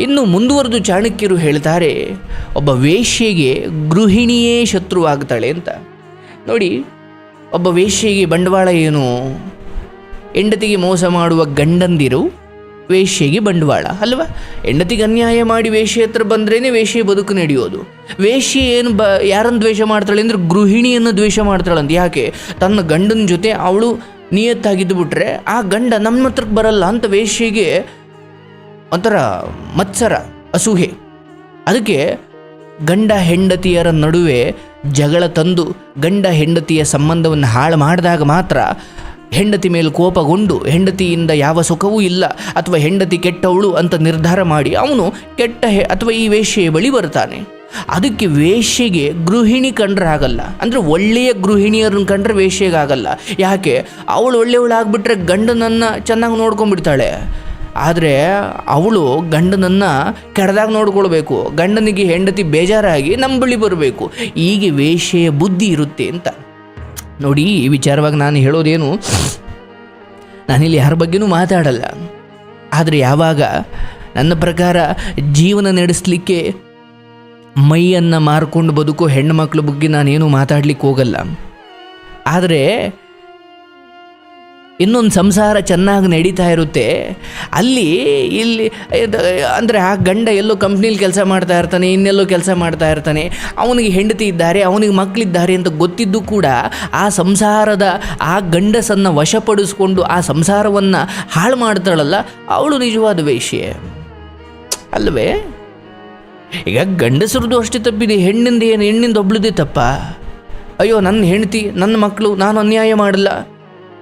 ಇನ್ನು ಮುಂದುವರೆದು ಚಾಣಕ್ಯರು ಹೇಳ್ತಾರೆ ಒಬ್ಬ ವೇಶ್ಯೆಗೆ ಗೃಹಿಣಿಯೇ ಶತ್ರುವಾಗ್ತಾಳೆ ಅಂತ. ನೋಡಿ, ಒಬ್ಬ ವೇಶ್ಯೆಗೆ ಬಂಡವಾಳ ಏನು? ಹೆಂಡತಿಗೆ ಮೋಸ ಮಾಡುವ ಗಂಡಂದಿರು ವೇಶ್ಯೆಗೆ ಬಂಡವಾಳ, ಅಲ್ವಾ? ಹೆಂಡತಿಗೆ ಅನ್ಯಾಯ ಮಾಡಿ ವೇಶ್ಯೆ ಹತ್ರ ಬಂದ್ರೇನೆ ವೇಶ್ಯೆ ಬದುಕು ನಡೆಯೋದು. ವೇಶ್ಯೆ ಏನು ಬ, ಯಾರನ್ನು ದ್ವೇಷ ಮಾಡ್ತಾಳೆ ಅಂದರೆ ಗೃಹಿಣಿಯನ್ನು ದ್ವೇಷ ಮಾಡ್ತಾಳಂತ ಯಾಕೆ? ತನ್ನ ಗಂಡನ ಜೊತೆ ಅವಳು ನಿಯತ್ತಾಗಿದ್ದು ಬಿಟ್ರೆ ಆ ಗಂಡ ನಮ್ಮ ಹತ್ರಕ್ಕೆ ಬರಲ್ಲ ಅಂತ ವೇಶ್ಯೆಗೆ ಒಂಥರ ಮತ್ಸರ ಅಸೂಹೆ ಅದಕ್ಕೆ ಗಂಡ ಹೆಂಡತಿಯರ ನಡುವೆ ಜಗಳ ತಂದು ಗಂಡ ಹೆಂಡತಿಯ ಸಂಬಂಧವನ್ನು ಹಾಳು ಮಾಡಿದಾಗ ಮಾತ್ರ ಹೆಂಡತಿ ಮೇಲೆ ಕೋಪಗೊಂಡು ಹೆಂಡತಿಯಿಂದ ಯಾವ ಸುಖವೂ ಇಲ್ಲ ಅಥವಾ ಹೆಂಡತಿ ಕೆಟ್ಟವಳು ಅಂತ ನಿರ್ಧಾರ ಮಾಡಿ ಅವನು ಕೆಟ್ಟ ಹೆ, ಅಥವಾ ಈ ವೇಶ್ಯೆಯ ಬಳಿ ಬರ್ತಾನೆ ಅದಕ್ಕೆ ವೇಶ್ಯೆಗೆ ಗೃಹಿಣಿ ಕಂಡ್ರೆ ಆಗಲ್ಲ ಅಂದರೆ ಒಳ್ಳೆಯ ಗೃಹಿಣಿಯರನ್ನು ಕಂಡ್ರೆ ವೇಶ್ಯೆಗಾಗಲ್ಲ. ಯಾಕೆ? ಅವಳು ಒಳ್ಳೆಯವಳಾಗ್ಬಿಟ್ರೆ ಗಂಡನನ್ನು ಚೆನ್ನಾಗಿ ನೋಡ್ಕೊಂಡ್ಬಿಡ್ತಾಳೆ. ಆದರೆ ಅವಳು ಗಂಡನನ್ನು ಕೆಡದಾಗ ನೋಡ್ಕೊಳ್ಬೇಕು. ಗಂಡನಿಗೆ ಹೆಂಡತಿ ಬೇಜಾರಾಗಿ ನಮ್ಮ ಬಳಿ ಬರಬೇಕು. ಹೀಗೆ ವೇಷೆಯ ಬುದ್ಧಿ ಇರುತ್ತೆ ಅಂತ. ನೋಡಿ, ಈ ವಿಚಾರವಾಗಿ ನಾನು ಹೇಳೋದೇನು, ನಾನಿಲ್ಲಿ ಯಾರ ಬಗ್ಗೆನೂ ಮಾತಾಡಲ್ಲ. ಆದರೆ ಯಾವಾಗ ನನ್ನ ಪ್ರಕಾರ ಜೀವನ ನಡೆಸಲಿಕ್ಕೆ ಮೈಯನ್ನು ಮಾರ್ಕೊಂಡು ಬದುಕೋ ಹೆಣ್ಣುಮಕ್ಳ ಬಗ್ಗೆ ನಾನೇನು ಮಾತಾಡ್ಲಿಕ್ಕೆ ಹೋಗಲ್ಲ. ಆದರೆ ಇನ್ನೊಂದು ಸಂಸಾರ ಚೆನ್ನಾಗಿ ನಡೀತಾ ಇರುತ್ತೆ. ಅಲ್ಲಿ ಇಲ್ಲಿ ಅಂದರೆ ಆ ಗಂಡ ಎಲ್ಲೋ ಕಂಪ್ನೀಲಿ ಕೆಲಸ ಮಾಡ್ತಾ ಇರ್ತಾನೆ, ಇನ್ನೆಲ್ಲೋ ಕೆಲಸ ಮಾಡ್ತಾ ಇರ್ತಾನೆ. ಅವನಿಗೆ ಹೆಂಡತಿ ಇದ್ದಾರೆ, ಅವನಿಗೆ ಮಕ್ಕಳಿದ್ದಾರೆ ಅಂತ ಗೊತ್ತಿದ್ದು ಕೂಡ ಆ ಸಂಸಾರದ ಆ ಗಂಡಸನ್ನು ವಶಪಡಿಸ್ಕೊಂಡು ಆ ಸಂಸಾರವನ್ನು ಹಾಳು ಮಾಡ್ತಾಳಲ್ಲ, ಅವಳು ನಿಜವಾದ ವೇಶ್ಯೆ. ಅಲ್ವೇ? ಈಗ ಗಂಡಸರದ್ದು ಅಷ್ಟೇ ತಪ್ಪಿದೆ, ಹೆಣ್ಣಿಂದ ಏನು, ಹೆಣ್ಣಿಂದ ಒಬ್ಳದೇ ತಪ್ಪ? ಅಯ್ಯೋ, ನನ್ನ ಹೆಂಡತಿ, ನನ್ನ ಮಕ್ಕಳು ನಾನು ಅನ್ಯಾಯ ಮಾಡಲ್ಲ.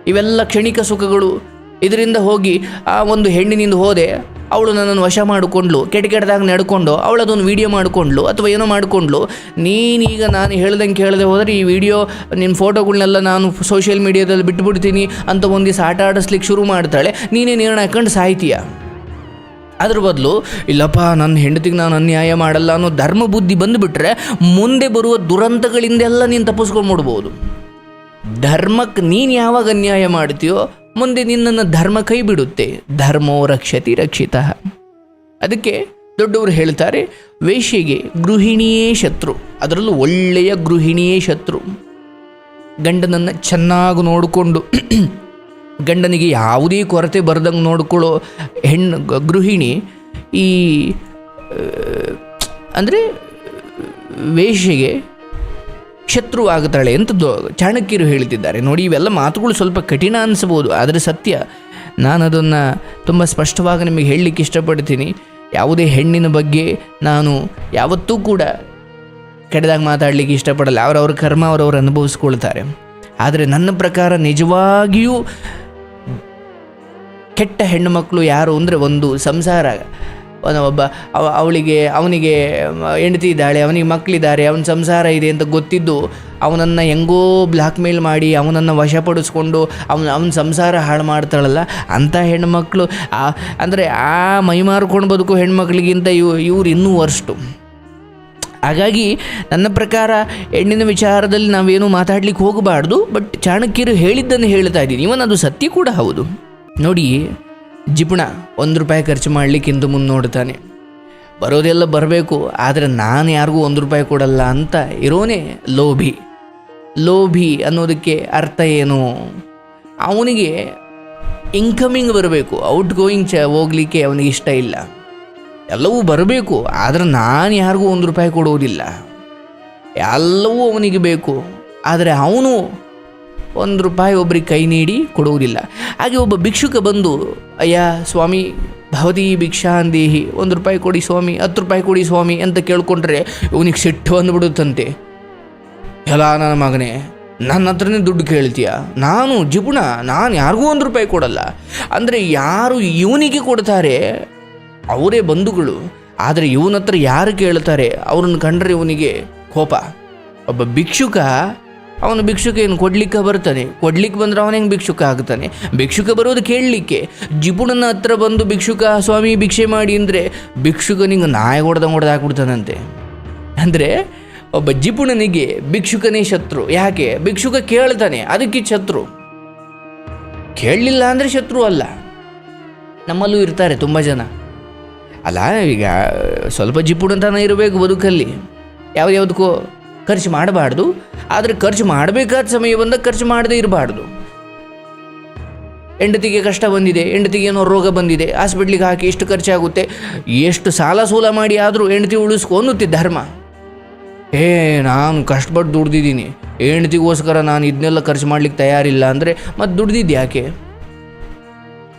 ಇವೆಲ್ಲ ಕ್ಷಣಿಕ ಸುಖಗಳು. ಇದರಿಂದ ಹೋಗಿ ಆ ಒಂದು ಹೆಣ್ಣಿನಿಂದ ಹೋದೆ, ಅವಳು ನನ್ನನ್ನು ವಶ ಮಾಡಿಕೊಂಡ್ಲು, ಕೆಟ್ಟ ಕೆಟ್ಟದಾಗ ನಡ್ಕೊಂಡು, ಅವಳು ಅದೊಂದು ವೀಡಿಯೋ ಮಾಡಿಕೊಂಡ್ಲು, ಅಥವಾ ಏನೋ ಮಾಡಿಕೊಂಡ್ಲು. ನೀನೀಗ ನಾನು ಹೇಳ್ದಂಗೆ ಕೇಳದೆ ಹೋದರೆ ಈ ವಿಡಿಯೋ ನಿನ್ನ ಫೋಟೋಗಳನ್ನೆಲ್ಲ ನಾನು ಸೋಷಿಯಲ್ ಮೀಡಿಯಾದಲ್ಲಿ ಬಿಟ್ಬಿಡ್ತೀನಿ ಅಂತ ಒಂದು ದಿವಸ ಆಟ ಆಡಿಸ್ಲಿಕ್ಕೆ ಶುರು ಮಾಡ್ತಾಳೆ. ನೀನೇ ನಿರ್ಣಯ ಹಾಕೊಂಡು ಸಾಯ್ತೀಯ? ಅದ್ರ ಬದಲು, ಇಲ್ಲಪ್ಪ, ನನ್ನ ಹೆಂಡತಿಗೆ ನಾನು ಅನ್ಯಾಯ ಮಾಡಲ್ಲ ಅನ್ನೋ ಧರ್ಮ ಬುದ್ಧಿ ಬಂದುಬಿಟ್ರೆ, ಮುಂದೆ ಬರುವ ದುರಂತಗಳಿಂದೆಲ್ಲ ನೀನು ತಪ್ಪಿಸ್ಕೊಂಡ್ಬಿಡ್ಬೋದು ಧರ್ಮಕ್ಕೆ ನೀನು ಯಾವಾಗ ಅನ್ಯಾಯ ಮಾಡ್ತೀಯೋ ಮುಂದೆ ನಿನ್ನನ್ನು ಧರ್ಮ ಕೈ ಬಿಡುತ್ತೆ. ಧರ್ಮೋ ರಕ್ಷತಿ ರಕ್ಷಿತ. ಅದಕ್ಕೆ ದೊಡ್ಡವರು ಹೇಳ್ತಾರೆ ವೇಷ್ಯೆಗೆ ಗೃಹಿಣಿಯೇ ಶತ್ರು. ಅದರಲ್ಲೂ ಒಳ್ಳೆಯ ಗೃಹಿಣಿಯೇ ಶತ್ರು. ಗಂಡನನ್ನು ಚೆನ್ನಾಗಿ ನೋಡಿಕೊಂಡು, ಗಂಡನಿಗೆ ಯಾವುದೇ ಕೊರತೆ ಬರ್ದಂಗೆ ನೋಡ್ಕೊಳ್ಳೋ ಹೆಣ್ಣು ಗೃಹಿಣಿ ಈ ಅಂದರೆ, ವೇಶ್ಯೆಗೆ ಶತ್ರು ಆಗುತ್ತಾಳೆ ಅಂತ ಚಾಣಕ್ಯರು ಹೇಳ್ತಿದ್ದಾರೆ. ನೋಡಿ, ಇವೆಲ್ಲ ಮಾತುಗಳು ಸ್ವಲ್ಪ ಕಠಿಣ ಅನಿಸಬಹುದು, ಆದರೆ ಸತ್ಯ. ನಾನು ಅದನ್ನು ತುಂಬ ಸ್ಪಷ್ಟವಾಗಿ ನಿಮಗೆ ಹೇಳಲಿಕ್ಕೆ ಇಷ್ಟಪಡ್ತೀನಿ. ಯಾವುದೇ ಹೆಣ್ಣಿನ ಬಗ್ಗೆ ನಾನು ಯಾವತ್ತೂ ಕೂಡ ಕೆಡದಾಗ ಮಾತಾಡಲಿಕ್ಕೆ ಇಷ್ಟಪಡಲ್ಲ. ಅವರವ್ರ ಕರ್ಮ ಅವರವ್ರು ಅನುಭವಿಸ್ಕೊಳ್ತಾರೆ. ಆದರೆ ನನ್ನ ಪ್ರಕಾರ ನಿಜವಾಗಿಯೂ ಕೆಟ್ಟ ಹೆಣ್ಣು ಮಕ್ಕಳು ಯಾರು ಅಂದರೆ ಒಂದು ಸಂಸಾರ ಒಬ್ಬ ಅವಳಿಗೆ, ಅವನಿಗೆ ಹೆಂಡತಿ ಇದ್ದಾಳೆ, ಅವನಿಗೆ ಮಕ್ಕಳಿದ್ದಾರೆ ಅವನ ಸಂಸಾರ ಇದೆ ಅಂತ ಗೊತ್ತಿದ್ದು ಅವನನ್ನು ಹೆಂಗೋ ಬ್ಲ್ಯಾಕ್ ಮೇಲ್ ಮಾಡಿ ಅವನನ್ನು ವಶಪಡಿಸ್ಕೊಂಡು ಅವನ ಅವನ ಸಂಸಾರ ಹಾಳು ಮಾಡ್ತಾಳಲ್ಲ, ಅಂಥ ಹೆಣ್ಮಕ್ಳು ಆ, ಅಂದರೆ ಆ ಮೈ ಮಾರ್ಕೊಂಡು ಬದುಕೋ ಹೆಣ್ಮಕ್ಳಿಗಿಂತ ಇವ್ ಇವ್ರು ಇನ್ನೂ ವರ್ಸ್ಟು. ಹಾಗಾಗಿ ನನ್ನ ಪ್ರಕಾರ ಹೆಣ್ಣಿನ ವಿಚಾರದಲ್ಲಿ ನಾವೇನು ಮಾತಾಡ್ಲಿಕ್ಕೆ ಹೋಗಬಾರ್ದು, ಬಟ್ ಚಾಣಕ್ಯರು ಹೇಳಿದ್ದನ್ನು ಹೇಳ್ತಾ ಇದ್ದೀನಿ. ಇವನ್ ಅದು ಸತ್ಯ ಕೂಡ ಹೌದು. ನೋಡಿ ಜಿಪುಣ ಒಂದು ರೂಪಾಯಿ ಖರ್ಚು ಮಾಡಲಿಕ್ಕಿಂತ ಮುಂದೆ ನೋಡ್ತಾನೆ. ಬರೋದೆಲ್ಲ ಬರಬೇಕು, ಆದರೆ ನಾನು ಯಾರಿಗೂ ಒಂದು ರೂಪಾಯಿ ಕೊಡಲ್ಲ ಅಂತ ಇರೋನೇ ಲೋಭಿ. ಲೋಭಿ ಅನ್ನೋದಕ್ಕೆ ಅರ್ಥ ಏನು? ಅವನಿಗೆ ಇನ್ಕಮಿಂಗ್ ಬರಬೇಕು ಔಟ್ ಗೋಯಿಂಗ್ ಚ ಹೋಗ್ಲಿಕ್ಕೆ ಅವನಿಗೆ ಇಷ್ಟ ಇಲ್ಲ. ಎಲ್ಲವೂ ಬರಬೇಕು, ಆದರೆ ನಾನು ಯಾರಿಗೂ ಒಂದು ರೂಪಾಯಿ ಕೊಡುವುದಿಲ್ಲ ಎಲ್ಲವೂ ಅವನಿಗೆ ಬೇಕು, ಆದರೆ ಅವನು ಒಂದು ರೂಪಾಯಿ ಒಬ್ಬರಿಗೆ ಕೈ ನೀಡಿ ಕೊಡುವುದಿಲ್ಲ. ಹಾಗೆ ಒಬ್ಬ ಭಿಕ್ಷುಕ ಬಂದು, ಅಯ್ಯ ಸ್ವಾಮಿ, ಭವತಿ ಭಿಕ್ಷಾಂದೇಹಿ ಒಂದು ರೂಪಾಯಿ ಕೊಡಿ ಸ್ವಾಮಿ, ಹತ್ತು ರೂಪಾಯಿ ಕೊಡಿ ಸ್ವಾಮಿ ಅಂತ ಕೇಳ್ಕೊಂಡ್ರೆ ಇವನಿಗೆ ಸಿಟ್ಟು ಬಂದುಬಿಡುತ್ತಂತೆ. ಎಲ್ಲ ನನ್ನ ಮಗನೇ, ನನ್ನ ಹತ್ರನೇ ದುಡ್ಡು ಕೇಳ್ತೀಯ? ನಾನು ಜಿಪುಣ, ನಾನು ಯಾರಿಗೂ ಒಂದು ರೂಪಾಯಿ ಕೊಡಲ್ಲ. ಅಂದರೆ ಯಾರು ಇವನಿಗೆ ಕೊಡ್ತಾರೆ? ಅವರೇ ಬಂಧುಗಳು. ಆದರೆ ಇವನ ಹತ್ರ ಯಾರು ಕೇಳ್ತಾರೆ? ಅವ್ರನ್ನ ಕಂಡ್ರೆ ಇವನಿಗೆ ಕೋಪ. ಒಬ್ಬ ಭಿಕ್ಷುಕ ಅವನು ಭಿಕ್ಷುಕ ಏನು ಕೊಡ್ಲಿಕ್ಕೆ ಬರ್ತಾನೆ? ಕೊಡ್ಲಿಕ್ಕೆ ಬಂದ್ರೆ ಅವನ ಹೆಂಗೆ ಭಿಕ್ಷುಕ ಆಗ್ತಾನೆ? ಭಿಕ್ಷುಕ ಬರೋದು ಕೇಳಲಿಕ್ಕೆ. ಜಿಪುಣನ ಹತ್ರ ಬಂದು ಭಿಕ್ಷುಕ, ಸ್ವಾಮಿ ಭಿಕ್ಷೆ ಮಾಡಿ ಅಂದರೆ ಭಿಕ್ಷುಕನಿಗೆ ನಾಯಿ ಹೊಡೆದಂಗೆ ಹೊಡೆದು ಹಾಕ್ಬಿಡ್ತಾನಂತೆ. ಅಂದರೆ ಒಬ್ಬ ಜಿಪುಣನಿಗೆ ಭಿಕ್ಷುಕನೇ ಶತ್ರು. ಯಾಕೆ? ಭಿಕ್ಷುಕ ಕೇಳ್ತಾನೆ, ಅದಕ್ಕೆ ಶತ್ರು. ಕೇಳಲಿಲ್ಲ ಅಂದರೆ ಶತ್ರು ಅಲ್ಲ. ನಮ್ಮಲ್ಲೂ ಇರ್ತಾರೆ ತುಂಬ ಜನ. ಅಲ್ಲ, ಈಗ ಸ್ವಲ್ಪ ಜಿಪುಣತನ ಇರಬೇಕು ಬದುಕಲ್ಲಿ. ಯಾವುದ್ಯಾವುದಕ್ಕೂ ಖರ್ಚು ಮಾಡಬಾರ್ದು, ಆದರೆ ಖರ್ಚು ಮಾಡಬೇಕಾದ ಸಮಯ ಬಂದಾಗ ಖರ್ಚು ಮಾಡದೇ ಇರಬಾರ್ದು. ಹೆಂಡತಿಗೆ ಕಷ್ಟ ಬಂದಿದೆ, ಹೆಂಡತಿಗೆ ಏನೋ ರೋಗ ಬಂದಿದೆ, ಹಾಸ್ಪಿಟ್ಲಿಗೆ ಹಾಕಿ ಎಷ್ಟು ಖರ್ಚಾಗುತ್ತೆ, ಎಷ್ಟು ಸಾಲ ಸೂಲ ಮಾಡಿ ಆದರೂ ಹೆಂಡತಿ ಉಳಿಸ್ಕೊನ್ನುತ್ತೆ ಧರ್ಮ. ಏ ನಾನು ಕಷ್ಟಪಟ್ಟು ದುಡ್ದಿದ್ದೀನಿ, ಹೆಂಡತಿಗೋಸ್ಕರ ನಾನು ಇದನ್ನೆಲ್ಲ ಖರ್ಚು ಮಾಡ್ಲಿಕ್ಕೆ ತಯಾರಿಲ್ಲ ಅಂದರೆ ಮತ್ತು ದುಡ್ದಿದ್ದು ಯಾಕೆ?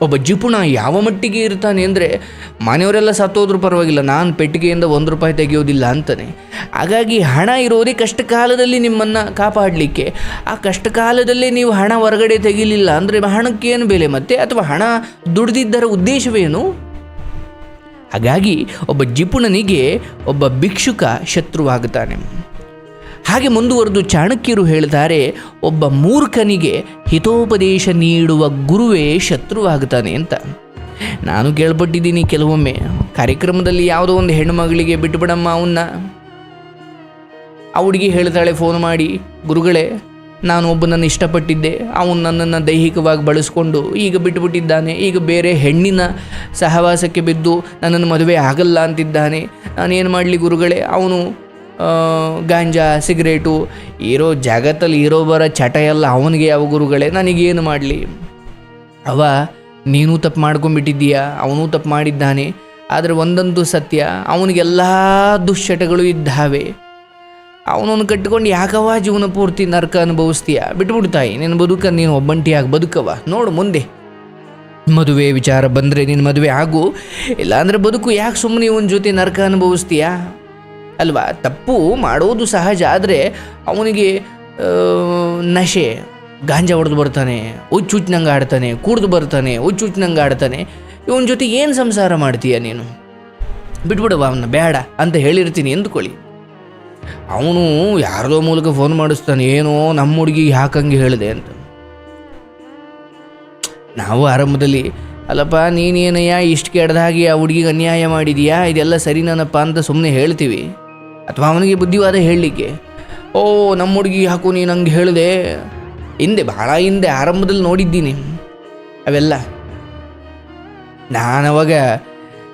ಒಬ್ಬ ಜಿಪುಣ ಯಾವ ಮಟ್ಟಿಗೆ ಇರ್ತಾನೆ ಅಂದರೆ ಮನೆಯವರೆಲ್ಲ ಸತ್ತೋದ್ರೂ ಪರವಾಗಿಲ್ಲ, ನಾನು ಪೆಟ್ಟಿಗೆಯಿಂದ ಒಂದು ರೂಪಾಯಿ ತೆಗೆಯೋದಿಲ್ಲ ಅಂತಾನೆ. ಹಾಗಾಗಿ ಹಣ ಇರೋದೇ ಕಷ್ಟ ಕಾಲದಲ್ಲಿ ನಿಮ್ಮನ್ನು ಕಾಪಾಡಲಿಕ್ಕೆ. ಆ ಕಷ್ಟ ಕಾಲದಲ್ಲೇ ನೀವು ಹಣ ಹೊರಗಡೆ ತೆಗಿಲಿಲ್ಲ ಅಂದರೆ ಹಣಕ್ಕೇನು ಬೆಲೆ ಮತ್ತೆ? ಅಥವಾ ಹಣ ದುಡಿದಿದ್ದರ ಉದ್ದೇಶವೇನು? ಹಾಗಾಗಿ ಒಬ್ಬ ಜಿಪುಣನಿಗೆ ಒಬ್ಬ ಭಿಕ್ಷುಕ ಶತ್ರುವಾಗುತ್ತಾನೆ ಹಾಗೆ ಮುಂದುವರೆದು ಚಾಣಕ್ಯರು ಹೇಳ್ತಾರೆ ಒಬ್ಬ ಮೂರ್ಖನಿಗೆ ಹಿತೋಪದೇಶ ನೀಡುವ ಗುರುವೇ ಶತ್ರುವಾಗ್ತಾನೆ ಅಂತ. ನಾನು ಕೇಳ್ಪಟ್ಟಿದ್ದೀನಿ ಕೆಲವೊಮ್ಮೆ. ಕಾರ್ಯಕ್ರಮದಲ್ಲಿ ಯಾವುದೋ ಒಂದು ಹೆಣ್ಣುಮಗಳಿಗೆ ಬಿಟ್ಟುಬಿಡಮ್ಮ ಅವನ್ನ. ಆ ಹುಡುಗಿ ಹೇಳ್ತಾಳೆ ಫೋನ್ ಮಾಡಿ. ಗುರುಗಳೇ, ನಾನು ಒಬ್ಬನನ್ನು ಇಷ್ಟಪಟ್ಟಿದ್ದೆ. ಅವನು ನನ್ನನ್ನು ದೈಹಿಕವಾಗಿ ಬಳಸ್ಕೊಂಡು ಈಗ ಬಿಟ್ಟುಬಿಟ್ಟಿದ್ದಾನೆ. ಈಗ ಬೇರೆ ಹೆಣ್ಣಿನ ಸಹವಾಸಕ್ಕೆ ಬಿದ್ದು ನನ್ನನ್ನು ಮದುವೆ ಆಗಲ್ಲ ಅಂತಿದ್ದಾನೆ. ನಾನೇನು ಮಾಡಲಿ ಗುರುಗಳೇ, ಅವನು ಗಾಂಜಾ ಸಿಗರೇಟು ಇರೋ ಜಗತ್ತಲ್ಲಿ ಇರೋ ಬರ ಚಟ ಎಲ್ಲ ಅವನಿಗೆ ಯಾವ ಗುರುಗಳೇ. ನನಗೇನು ಮಾಡಲಿ? ಅವ, ನೀನು ತಪ್ಪು ಮಾಡ್ಕೊಂಡ್ಬಿಟ್ಟಿದ್ದೀಯಾ? ಅವನು ತಪ್ಪು ಮಾಡಿದ್ದಾನೆ. ಆದರೆ ಒಂದೊಂದು ಸತ್ಯ, ಅವನಿಗೆಲ್ಲ ದುಶ್ಚಟಗಳು ಇದ್ದಾವೆ. ಅವನನ್ನು ಕಟ್ಟಿಕೊಂಡು ಯಾಕವ ಜೀವನ ಪೂರ್ತಿ ನರಕ ಅನುಭವಿಸ್ತೀಯ? ಬಿಟ್ಬಿಡ್ತಾಯಿ ನಿನ್ನ ಬದುಕ, ನೀನು ಒಬ್ಬಂಟಿಯಾಗಿ ಬದುಕವ ನೋಡು ಮುಂದೆ. ಮದುವೆ ವಿಚಾರ ಬಂದರೆ ನೀನು ಮದುವೆ ಆಗು. ಇಲ್ಲಾಂದರೆ ಬದುಕು ಯಾಕೆ ಸುಮ್ಮನೆ ಇವನ ಜೊತೆ ನರಕ ಅನುಭವಿಸ್ತೀಯಾ? ಅಲ್ವಾ? ತಪ್ಪು ಮಾಡೋದು ಸಹಜ ಆದರೆ ಅವನಿಗೆ ನಶೆ, ಗಾಂಜಾ ಹೊಡೆದು ಬರ್ತಾನೆ ಹುಚ್ಚುಚ್ಚನಂಗೆ ಆಡ್ತಾನೆ, ಕುಡ್ದು ಬರ್ತಾನೆ ಹುಚ್ಚುಚ್ಚನಂಗೆ ಆಡ್ತಾನೆ. ಇವನ ಜೊತೆ ಏನು ಸಂಸಾರ ಮಾಡ್ತೀಯ ನೀನು? ಬಿಟ್ಬಿಡುವ ಅವನ, ಬೇಡ ಅಂತ ಹೇಳಿರ್ತೀನಿ ಎಂದುಕೊಳ್ಳಿ ಅವನು ಯಾರದೋ ಮೂಲಕ ಫೋನ್ ಮಾಡಿಸ್ತಾನೆ, ಏನೋ ನಮ್ಮ ಹುಡುಗಿ ಯಾಕಂಗೆ ಹೇಳಿದೆ ಅಂತ. ನಾವು ಆರಂಭದಲ್ಲಿ, ಅಲ್ಲಪ್ಪ, ನೀನೇನಯ್ಯ, ಇಷ್ಟು ಕೆಡ್ದಾಗಿ ಆ ಹುಡುಗಿಗೆ ಅನ್ಯಾಯ ಮಾಡಿದೀಯಾ? ಇದೆಲ್ಲ ಸರಿನಾನಪ್ಪ ಅಂತ ಸುಮ್ಮನೆ ಹೇಳ್ತೀವಿ. ಅಥವಾ ಅವನಿಗೆ ಬುದ್ಧಿವಾದ ಹೇಳಲಿಕ್ಕೆ, ಓ, ನಮ್ಮ ಹುಡುಗಿ ಹಾಕು ನೀನು ಹಂಗೆ ಹೇಳಿದೆ? ಹಿಂದೆ, ಭಾಳ ಹಿಂದೆ ಆರಂಭದಲ್ಲಿ ನೋಡಿದ್ದೀನಿ. ಅವೆಲ್ಲ ನಾನು ಅವಾಗ,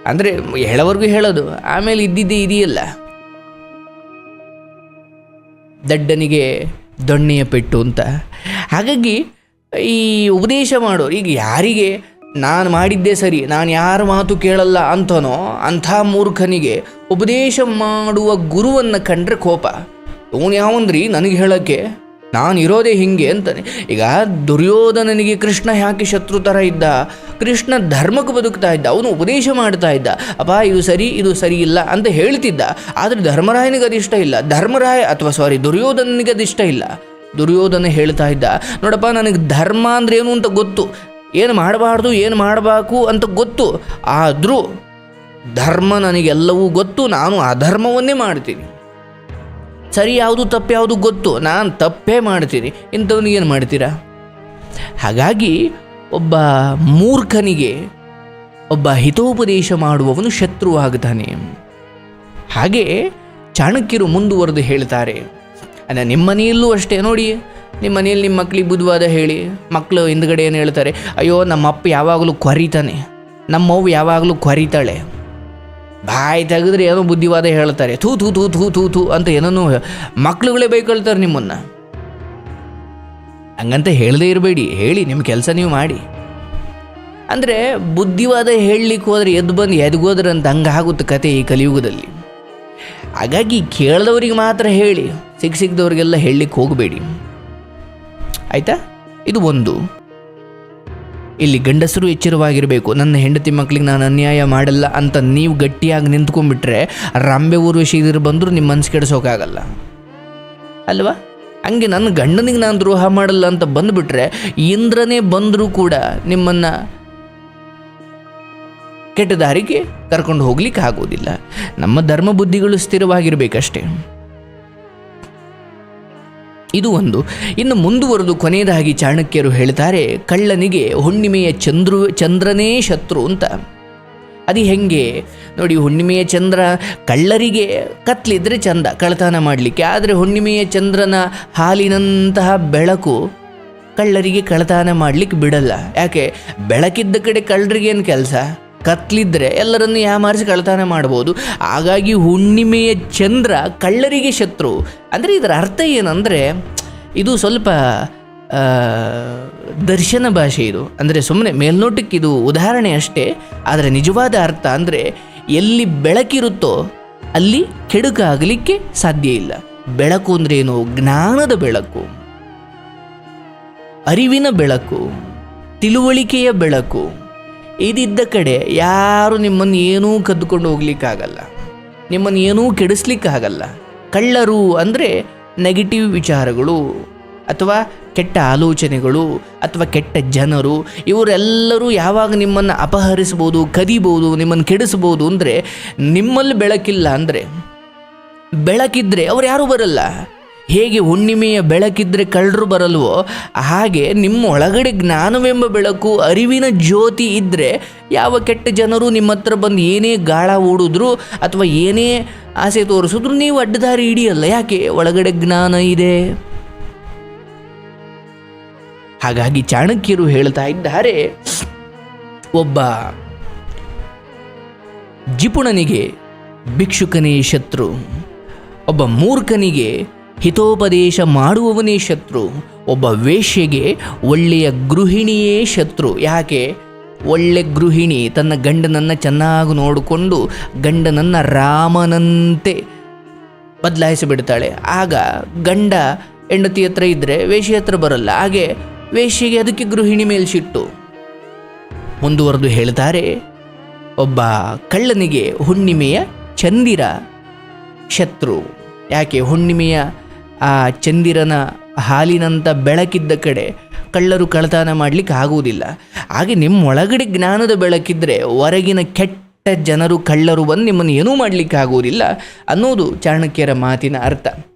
ಅಂದರೆ ಹೇಳೋವರೆಗೂ ಹೇಳೋದು, ಆಮೇಲೆ ಇದ್ದಿದ್ದೆ ಇದೆಯಲ್ಲ. ದಡ್ಡನಿಗೆ ದೊಣ್ಣೆಯ ಪೆಟ್ಟು ಅಂತ. ಹಾಗಾಗಿ ಈ ಉಪದೇಶ ಮಾಡೋರು ಈಗ ಯಾರಿಗೆ ನಾನು ಮಾಡಿದ್ದೇ ಸರಿ, ನಾನು ಯಾರ ಮಾತು ಕೇಳಲ್ಲ ಅಂತನೋ ಅಂಥ ಮೂರ್ಖನಿಗೆ ಉಪದೇಶ ಮಾಡುವ ಗುರುವನ್ನು ಕಂಡ್ರೆ ಕೋಪ. ಅವನು ಯಾವಂದ್ರಿ? ನನಗೆ ಹೇಳೋಕ್ಕೆ. ನಾನು ಇರೋದೇ ಹಿಂಗೆ ಅಂತಾನೆ. ಈಗ ದುರ್ಯೋಧನನಿಗೆ ಕೃಷ್ಣ ಯಾಕೆ ಶತ್ರು ಥರ ಇದ್ದ? ಕೃಷ್ಣ ಧರ್ಮಕ್ಕೆ ಬದುಕ್ತಾ ಇದ್ದ. ಅವನು ಉಪದೇಶ ಮಾಡ್ತಾ ಇದ್ದ. ಅಪ್ಪ ಇದು ಸರಿ ಇದು ಸರಿ ಇಲ್ಲ ಅಂತ ಹೇಳ್ತಿದ್ದ. ಆದರೆ ಧರ್ಮರಾಯನಿಗೆ ಅದಿಷ್ಟ ಇಲ್ಲ. ಧರ್ಮರಾಯ, ಅಥವಾ ಸಾರಿ ದುರ್ಯೋಧನನಿಗೆ ಅದಿಷ್ಟ ಇಲ್ಲ. ದುರ್ಯೋಧನ ಹೇಳ್ತಾ ಇದ್ದ, ನೋಡಪ್ಪ, ನನಗೆ ಧರ್ಮ ಅಂದ್ರೆ ಏನು ಅಂತ ಗೊತ್ತು. ಏನು ಮಾಡಬಾರ್ದು, ಏನು ಮಾಡಬೇಕು ಅಂತ ಗೊತ್ತು. ಆದರೂ ಧರ್ಮ ನನಗೆಲ್ಲವೂ ಗೊತ್ತು, ನಾನು ಅಧರ್ಮವನ್ನೇ ಮಾಡ್ತೀನಿ. ಸರಿ, ಯಾವುದು ತಪ್ಪು, ಯಾವುದು ಗೊತ್ತು, ನಾನು ತಪ್ಪೇ ಮಾಡ್ತೀನಿ. ಇಂಥವನಿಗೆ ಏನು ಮಾಡ್ತೀರಾ? ಹಾಗಾಗಿ ಒಬ್ಬ ಮೂರ್ಖನಿಗೆ, ಒಬ್ಬ ಹಿತೋಪದೇಶ ಮಾಡುವವನು ಶತ್ರುವಾಗ್ತಾನೆ. ಹಾಗೆ ಚಾಣಕ್ಯರು ಮುಂದುವರೆದು ಹೇಳ್ತಾರೆ ಅಂದರೆ ನಿಮ್ಮ ಮನೆಯಲ್ಲೂ ಅಷ್ಟೇ ನೋಡಿ, ನಿಮ್ಮ ಮನೆಯಲ್ಲಿ ನಿಮ್ಮ ಮಕ್ಕಳಿಗೆ ಬುದ್ಧವಾದ ಹೇಳಿ ಮಕ್ಕಳು ಹಿಂದ್ಗಡೆ ಏನು ಹೇಳ್ತಾರೆ, ಅಯ್ಯೋ ನಮ್ಮ ಅಪ್ಪ ಯಾವಾಗಲೂ ಕೊರಿತಾನೆ ನಮ್ಮವ್ವ ಯಾವಾಗಲೂ ಕೊರಿತಾಳೆ ಬಾಯಿ ತೆಗೆದ್ರೆ ಏನೋ ಬುದ್ಧಿವಾದ ಹೇಳ್ತಾರೆ. ಥೂ ಥೂ ಥೂ ಥೂ ಥೂ ಥೂ ಅಂತ ಏನೋ ಮಕ್ಳುಗಳೇ ಬೈಕೊಳ್ತಾರೆ ನಿಮ್ಮನ್ನು. ಹಂಗಂತ ಹೇಳದೇ ಇರಬೇಡಿ. ಹೇಳಿ ನಿಮ್ಮ ಕೆಲಸ ನೀವು ಮಾಡಿ. ಅಂದರೆ ಬುದ್ಧಿವಾದ ಹೇಳಲಿಕ್ಕೆ ಹೋದ್ರೆ ಎದ್ದು ಬಂದು ಎದ್ಗೋದ್ರಂತ ಹಂಗಾಗುತ್ತೆ ಕತೆ ಈ ಕಲಿಯುಗದಲ್ಲಿ. ಹಾಗಾಗಿ ಕೇಳಿದವರಿಗೆ ಮಾತ್ರ ಹೇಳಿ ಸಿಕ್ಕ ಸಿಕ್ಕದವ್ರಿಗೆಲ್ಲ ಹೇಳಲಿಕ್ಕೆ ಹೋಗಬೇಡಿ. ಆಯಿತಾ? ಇದು ಒಂದು. ಇಲ್ಲಿ ಗಂಡಸರು ಎಚ್ಚರವಾಗಿರಬೇಕು. ನನ್ನ ಹೆಂಡತಿ ಮಕ್ಕಳಿಗೆ ನಾನು ಅನ್ಯಾಯ ಮಾಡಲ್ಲ ಅಂತ ನೀವು ಗಟ್ಟಿಯಾಗಿ ನಿಂತ್ಕೊಂಡ್ಬಿಟ್ರೆ ರಂಬೆ ಊರ್ವಶೀದರು ಬಂದರೂ ನಿಮ್ಮ ಮನಸ್ಸು ಕೆಡಿಸೋಕ್ಕಾಗಲ್ಲ ಅಲ್ವಾ? ಹಂಗೆ ನನ್ನ ಗಂಡನಿಗೆ ನಾನು ದ್ರೋಹ ಮಾಡಲ್ಲ ಅಂತ ಬಂದುಬಿಟ್ರೆ ಇಂದ್ರನೇ ಬಂದರೂ ಕೂಡ ನಿಮ್ಮನ್ನು ಕೆಟ್ಟ ದಾರಿಗೆ ಕರ್ಕೊಂಡು ಹೋಗ್ಲಿಕ್ಕೆ ಆಗೋದಿಲ್ಲ. ನಮ್ಮ ಧರ್ಮ ಬುದ್ಧಿಗಳು ಸ್ಥಿರವಾಗಿರಬೇಕಷ್ಟೇ. ಇದು ಒಂದು. ಇನ್ನು ಮುಂದುವರೆದು ಕೊನೆಯದಾಗಿ ಚಾಣಕ್ಯರು ಹೇಳ್ತಾರೆ, ಕಳ್ಳನಿಗೆ ಹುಣ್ಣಿಮೆಯ ಚಂದ್ರು, ಚಂದ್ರನೇ ಶತ್ರು ಅಂತ. ಅದು ಹೆಂಗೆ? ನೋಡಿ, ಹುಣ್ಣಿಮೆಯ ಚಂದ್ರ ಕಳ್ಳರಿಗೆ ಕತ್ಲಿದ್ರೆ ಚಂದ, ಕಳ್ಳತನ ಮಾಡಲಿಕ್ಕೆ. ಆದರೆ ಹುಣ್ಣಿಮೆಯ ಚಂದ್ರನ ಹಾಲಿನಂತಹ ಬೆಳಕು ಕಳ್ಳರಿಗೆ ಕಳ್ಳತನ ಮಾಡಲಿಕ್ಕೆ ಬಿಡಲ್ಲ. ಯಾಕೆ? ಬೆಳಕಿದ್ದ ಕಡೆ ಕಳ್ಳರಿಗೇನು ಕೆಲಸ? ಕತ್ಲಿದ್ರೆ ಎಲ್ಲರನ್ನು ಯಾಮಾರಿಸಿ ಕಳ್ಳತನ ಮಾಡ್ಬೋದು. ಹಾಗಾಗಿ ಹುಣ್ಣಿಮೆಯ ಚಂದ್ರ ಕಳ್ಳರಿಗೆ ಶತ್ರು. ಅಂದರೆ ಇದರ ಅರ್ಥ ಏನಂದರೆ, ಇದು ಸ್ವಲ್ಪ ದರ್ಶನ ಭಾಷೆ ಇದು. ಅಂದರೆ ಸುಮ್ಮನೆ ಮೇಲ್ನೋಟಕ್ಕೆ ಇದು ಉದಾಹರಣೆ ಅಷ್ಟೇ. ಆದರೆ ನಿಜವಾದ ಅರ್ಥ ಅಂದರೆ, ಎಲ್ಲಿ ಬೆಳಕಿರುತ್ತೋ ಅಲ್ಲಿ ಕೆಡುಕಾಗಲಿಕ್ಕೆ ಸಾಧ್ಯ ಇಲ್ಲ. ಬೆಳಕು ಅಂದ್ರೆ ಏನು? ಜ್ಞಾನದ ಬೆಳಕು. ಅರಿವಿನ ಬೆಳಕು. ತಿಳುವಳಿಕೆಯ ಬೆಳಕು. ಇದಿದ್ದ ಕಡೆ ಯಾರು ನಿಮ್ಮನ್ನು ಏನೂ ಕದ್ದುಕೊಂಡು ಹೋಗ್ಲಿಕ್ಕಾಗಲ್ಲ. ನಿಮ್ಮನ್ನು ಏನೂ ಕೆಡಿಸ್ಲಿಕ್ಕಾಗಲ್ಲ. ಕಳ್ಳರು ಅಂದರೆ ನೆಗೆಟಿವ್ ವಿಚಾರಗಳು ಅಥವಾ ಕೆಟ್ಟ ಆಲೋಚನೆಗಳು ಅಥವಾ ಕೆಟ್ಟ ಜನರು ಇವರೆಲ್ಲರೂ ಯಾವಾಗ ನಿಮ್ಮನ್ನು ಅಪಹರಿಸ್ಬೋದು ಕದಿಬೋದು ನಿಮ್ಮನ್ನು ಕೆಡಿಸ್ಬೋದು ಅಂದರೆ ನಿಮ್ಮಲ್ಲಿ ಬೆಳಕಿಲ್ಲ ಅಂದರೆ ಬೆಳಕಿದ್ರೆ ಅವ್ರು ಯಾರೂ ಬರಲ್ಲ. ಹೇಗೆ ಹುಣ್ಣಿಮೆಯ ಬೆಳಕಿದ್ರೆ ಕಳ್ಳರು ಬರಲ್ವೋ, ಹಾಗೆ ನಿಮ್ಮ ಒಳಗಡೆ ಜ್ಞಾನವೆಂಬ ಬೆಳಕು, ಅರಿವಿನ ಜ್ಯೋತಿ ಇದ್ದರೆ ಯಾವ ಕೆಟ್ಟ ಜನರು ನಿಮ್ಮ ಹತ್ರ ಬಂದು ಏನೇ ಗಾಳ ಓಡಿದ್ರು ಅಥವಾ ಏನೇ ಆಸೆ ತೋರಿಸಿದ್ರು ನೀವು ಅಡ್ಡದಾರಿ ಹಿಡಿಯಲ್ಲ, ಯಾಕೆ ಒಳಗಡೆ ಜ್ಞಾನ ಇದೆ? ಹಾಗಾಗಿ ಚಾಣಕ್ಯರು ಹೇಳ್ತಾ ಇದ್ದಾರೆ, ಒಬ್ಬ ಜಿಪುಣನಿಗೆ ಭಿಕ್ಷುಕನೇ ಶತ್ರು, ಒಬ್ಬ ಮೂರ್ಖನಿಗೆ ಹಿತೋಪದೇಶ ಮಾಡುವವನೇ ಶತ್ರು. ಒಬ್ಬ ವೇಶ್ಯೆಗೆ ಒಳ್ಳೆಯ ಗೃಹಿಣಿಯೇ ಶತ್ರು. ಯಾಕೆ? ಒಳ್ಳೆ ಗೃಹಿಣಿ ತನ್ನ ಗಂಡನನ್ನು ಚೆನ್ನಾಗಿ ನೋಡಿಕೊಂಡು ಗಂಡನನ್ನು ರಾಮನಂತೆ ಬದಲಾಯಿಸಿಬಿಡ್ತಾಳೆ. ಆಗ ಗಂಡ ಹೆಂಡತಿ ಹತ್ರ ಇದ್ದರೆ ವೇಷಿ ಹತ್ರ ಬರಲ್ಲ. ಹಾಗೆ ವೇಷಿಗೆ ಅದಕ್ಕೆ ಗೃಹಿಣಿ ಮೇಲೆ ಸಿಟ್ಟು ಮುಂದುವರೆದು ಹೇಳ್ತಾರೆ, ಒಬ್ಬ ಕಳ್ಳನಿಗೆ ಹುಣ್ಣಿಮೆಯ ಚಂದಿರ ಶತ್ರು. ಯಾಕೆ? ಹುಣ್ಣಿಮೆಯ ಆ ಚಂದಿರನ ಹಾಲಿನಂಥ ಬೆಳಕಿದ್ದ ಕಡೆ ಕಳ್ಳರು ಕಳ್ಳತನ ಮಾಡಲಿಕ್ಕೆ ಆಗುವುದಿಲ್ಲ. ಹಾಗೆ ನಿಮ್ಮೊಳಗಡೆ ಜ್ಞಾನದ ಬೆಳಕಿದ್ರೆ ಹೊರಗಿನ ಕೆಟ್ಟ ಜನರು ಕಳ್ಳರು ಬಂದು ನಿಮ್ಮನ್ನು ಏನೂ ಮಾಡಲಿಕ್ಕೆ ಆಗುವುದಿಲ್ಲ ಅನ್ನೋದು ಚಾಣಕ್ಯರ ಮಾತಿನ ಅರ್ಥ.